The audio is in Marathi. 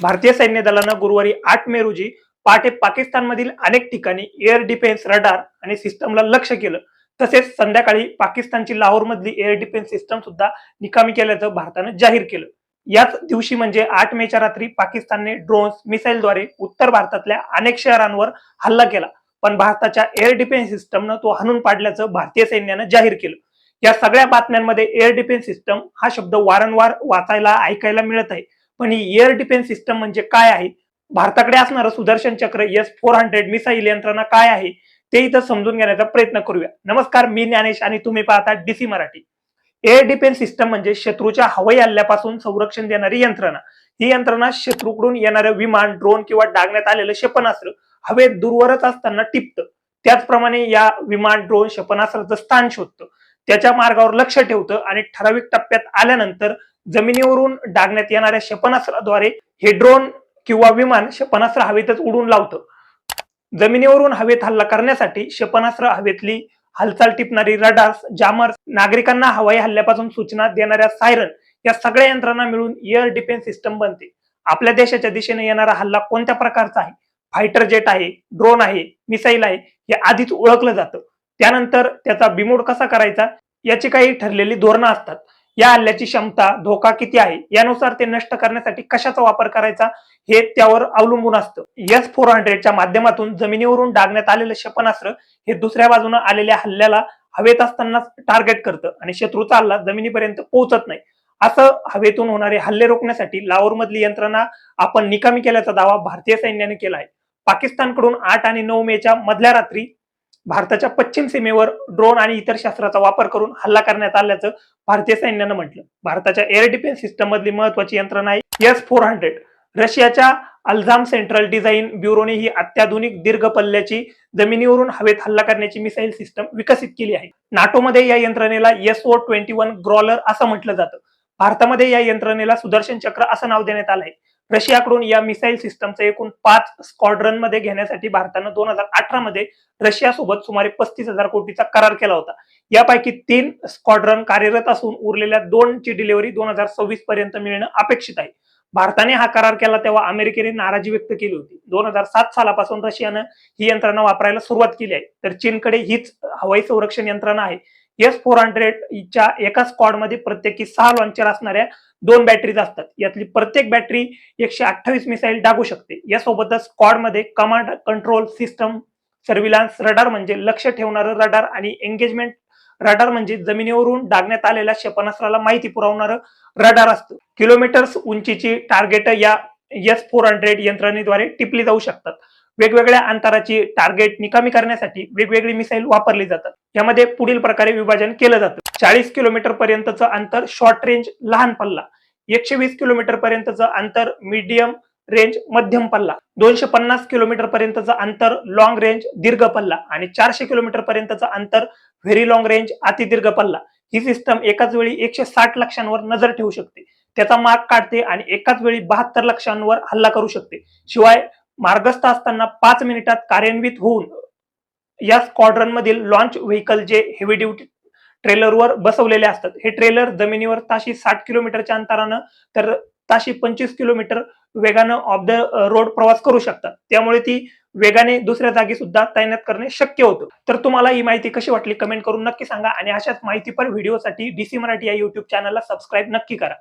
भारतीय सैन्य दलानं गुरुवारी आठ मे रोजी पहाटे पाकिस्तानमधील अनेक ठिकाणी एअर डिफेन्स रडार आणि सिस्टमला लक्ष केलं. तसेच संध्याकाळी पाकिस्तानची लाहोरमधली एअर डिफेन्स सिस्टम सुद्धा निकामी केल्याचं भारतानं जाहीर केलं. याच दिवशी म्हणजे आठ मेच्या रात्री पाकिस्तानने ड्रोन्स मिसाईलद्वारे उत्तर भारतातल्या अनेक शहरांवर हल्ला केला. पण भारताच्या एअर डिफेन्स सिस्टमनं तो हाणून पाडल्याचं भारतीय सैन्यानं जाहीर केलं. या सगळ्या बातम्यांमध्ये एअर डिफेन्स सिस्टम हा शब्द वारंवार वाचायला ऐकायला मिळत आहे. पण ही एअर डिफेन्स सिस्टम म्हणजे काय आहे? भारताकडे असणारं सुदर्शन चक्र एस फोर हंड्रेड मिसाईल यंत्रणा काय आहे? ते इथं समजून घेण्याचा प्रयत्न करूया. नमस्कार मी ज्ञानेश आणि तुम्ही पाहता DC Marathi. Air defence system म्हणजे शत्रूच्या हवाई हल्ल्यापासून संरक्षण देणारी यंत्रणा. ही यंत्रणा शत्रूकडून येणारं विमान ड्रोन किंवा डागण्यात आलेलं क्षेपणास्त्र हवेत दूरवरच असताना टिपतं. त्याचप्रमाणे या विमान ड्रोन क्षेपणास्त्राचं स्थान शोधतं. त्याच्या मार्गावर लक्ष ठेवतं आणि ठराविक टप्प्यात आल्यानंतर जमिनीवरून डागण्यात येणाऱ्या क्षेपणास्त्राद्वारे हे ड्रोन किंवा विमान क्षेपणास्त्र हवेतच उडून लावतं. जमिनीवरून हवेत हल्ला करण्यासाठी क्षेपणास्त्र हवेतली हालचाल टिपणारी रडार्स जामर्स नागरिकांना हवाई हल्ल्यापासून सूचना देणाऱ्या सायरन या सगळ्या यंत्रणा मिळून एअर डिफेन्स सिस्टम बनते. आपल्या देशाच्या दिशेने येणारा हल्ला कोणत्या प्रकारचा आहे? फायटर जेट आहे ड्रोन आहे मिसाईल आहे हे आधीच ओळखलं जातं. त्यानंतर त्याचा बिमोड कसा करायचा? याची काही ठरलेली धोरणं असतात. या हल्ल्याची क्षमता धोका किती आहे यानुसार ते नष्ट करण्यासाठी कशाचा वापर करायचा हे त्यावर अवलंबून असतं. एस फोर हंड्रेडच्या माध्यमातून जमिनीवरून डागण्यात आलेलं क्षेपणास्त्र हे दुसऱ्या बाजूनं आलेल्या हल्ल्याला हवेत असतानाच टार्गेट करतं आणि शत्रूचा हल्ला जमिनीपर्यंत पोहोचत नाही. असं हवेतून होणारे हल्ले रोखण्यासाठी लाहोरमधली यंत्रणा आपण निकामी केल्याचा दावा भारतीय सैन्याने केला आहे. पाकिस्तानकडून आठ आणि नऊ मेच्या मधल्या रात्री भारताच्या पश्चिम सीमेवर ड्रोन आणि इतर शस्त्राचा वापर करून हल्ला करण्यात आल्याचं भारतीय सैन्यानं म्हटलं. भारताच्या एअर डिफेन्स सिस्टम मधली महत्वाची यंत्रणा आहे एस फोर हंड्रेड रशियाच्या अल्झाम सेंट्रल डिझाईन ब्युरोने ही अत्याधुनिक दीर्घ पल्ल्याची जमिनीवरून हवेत हल्ला करण्याची मिसाईल सिस्टम विकसित केली आहे. नाटोमध्ये या यंत्रणेला S O twenty one growler असं म्हटलं जातं. भारतामध्ये या यंत्रणेला सुदर्शन चक्र असं नाव देण्यात आलं आहे. रशियाकडून या मिसाईल सिस्टमचं एकूण पाच स्क्वॉड्रनमध्ये घेण्यासाठी भारतानं दोन हजार अठरा मध्ये रशियासोबत सुमारे पस्तीस हजार कोटीचा करार केला होता. यापैकी तीन स्क्वॉड्रन कार्यरत असून उरलेल्या दोन ची डिलिव्हरी दोन हजार सव्वीस पर्यंत मिळणं अपेक्षित आहे. भारताने हा करार केला तेव्हा अमेरिकेने नाराजी व्यक्त केली होती. दोन हजार सात सालापासून रशियानं ही यंत्रणा वापरायला सुरुवात केली आहे. तर चीनकडे हीच हवाई संरक्षण यंत्रणा आहे. एस फोर हंड्रेडच्या एका स्क्वॉडमध्ये प्रत्येकी सहा लॉन्चर असणाऱ्या दोन बॅटरीज असतात. यातली प्रत्येक बॅटरी एकशे अठ्ठावीस मिसाईल टाकू शकते. यासोबतच स्क्वॉडमध्ये command control system surveillance radar म्हणजे लक्ष ठेवणारं रडार आणि एंगेजमेंट रडार म्हणजे जमिनीवरून डागण्यात आलेल्या क्षेपणास्त्राला माहिती पुरवणारं रडार असतं. किलोमीटर्स उंचीची टार्गेट या एस फोर हंड्रेड यंत्रणेद्वारे टिपली जाऊ शकतात. वेगवेगळ्या अंतराची टार्गेट निकामी करण्यासाठी वेगवेगळी मिसाईल वापरली जातात. यामध्ये पुढील प्रकारे विभाजन केलं जातं. चाळीस किलोमीटर पर्यंतचं अंतर शॉर्ट रेंज लहान पल्ला एकशे वीस किलोमीटर पर्यंतचं अंतर मीडियम रेंज मध्यम पल्ला दोनशे पन्नास किलोमीटर पर्यंतचं अंतर लॉंग रेंज दीर्घ पल्ला आणि चारशे किलोमीटर पर्यंतचं अंतर व्हेरी लॉंग रेंज अतिदीर्घ पल्ला. ही सिस्टम एकाच वेळी एकशे साठ लक्षांवर नजर ठेवू शकते. त्याचा माग काढते आणि एकाच वेळी बहात्तर लक्षांवर हल्ला करू शकते. शिवाय मार्गस्थ असताना पाच मिनिटात कार्यान्वित होऊन या स्क्वॉड्रन मधील लॉन्च व्हेकल जे हेवी ड्युटी ट्रेलरवर बसवलेले असतात हे ट्रेलर जमिनीवर ताशी साठ किलोमीटरच्या अंतरानं तर ताशी पंचवीस किलोमीटर वेगानं ऑफ द रोड प्रवास करू शकतात. त्यामुळे ती वेगाने दुसऱ्या जागी सुद्धा तैनात करणे शक्य होतं. तर तुम्हाला ही माहिती कशी वाटली कमेंट करून नक्की सांगा आणि अशाच माहितीपर व्हिडिओसाठी डीसी मराठी या युट्यूब चॅनलला सबस्क्राईब नक्की करा.